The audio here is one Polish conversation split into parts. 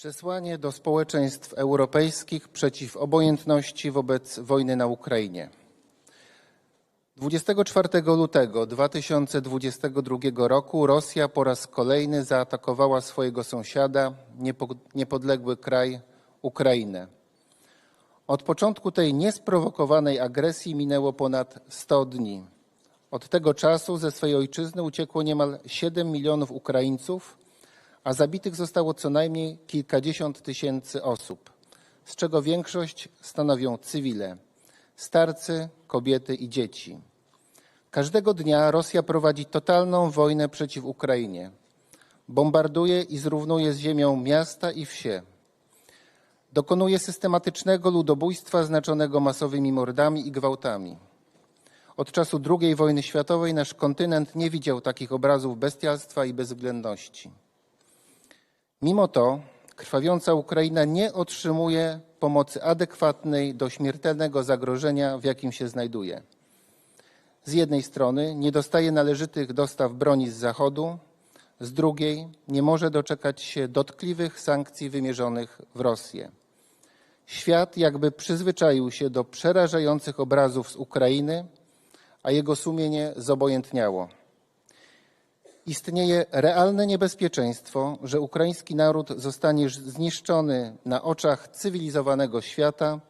Przesłanie do społeczeństw europejskich przeciw obojętności wobec wojny na Ukrainie. 24 lutego 2022 roku Rosja po raz kolejny zaatakowała swojego sąsiada, niepo- niepodległy kraj Ukrainę. Od początku tej niesprowokowanej agresji minęło ponad 100 dni. Od tego czasu ze swej ojczyzny uciekło niemal 7 milionów Ukraińców, a zabitych zostało co najmniej kilkadziesiąt tysięcy osób, z czego większość stanowią cywile, starcy, kobiety i dzieci. Każdego dnia Rosja prowadzi totalną wojnę przeciw Ukrainie. Bombarduje i zrównuje z ziemią miasta i wsie. Dokonuje systematycznego ludobójstwa znaczonego masowymi mordami i gwałtami. Od czasu II wojny światowej nasz kontynent nie widział takich obrazów bestialstwa i bezwzględności. Mimo to krwawiąca Ukraina nie otrzymuje pomocy adekwatnej do śmiertelnego zagrożenia, w jakim się znajduje. Z jednej strony nie dostaje należytych dostaw broni z Zachodu, z drugiej nie może doczekać się dotkliwych sankcji wymierzonych w Rosję. Świat jakby przyzwyczaił się do przerażających obrazów z Ukrainy, a jego sumienie zobojętniało. Istnieje realne niebezpieczeństwo, że ukraiński naród zostanie zniszczony na oczach cywilizowanego świata,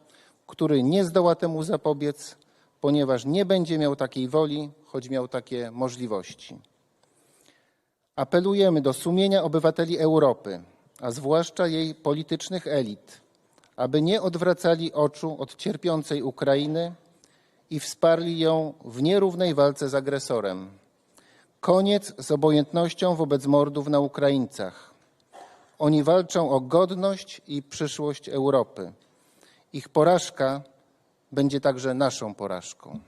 który nie zdoła temu zapobiec, ponieważ nie będzie miał takiej woli, choć miał takie możliwości. Apelujemy do sumienia obywateli Europy, a zwłaszcza jej politycznych elit, aby nie odwracali oczu od cierpiącej Ukrainy i wsparli ją w nierównej walce z agresorem. Koniec z obojętnością wobec mordów na Ukraińcach. Oni walczą o godność i przyszłość Europy. Ich porażka będzie także naszą porażką.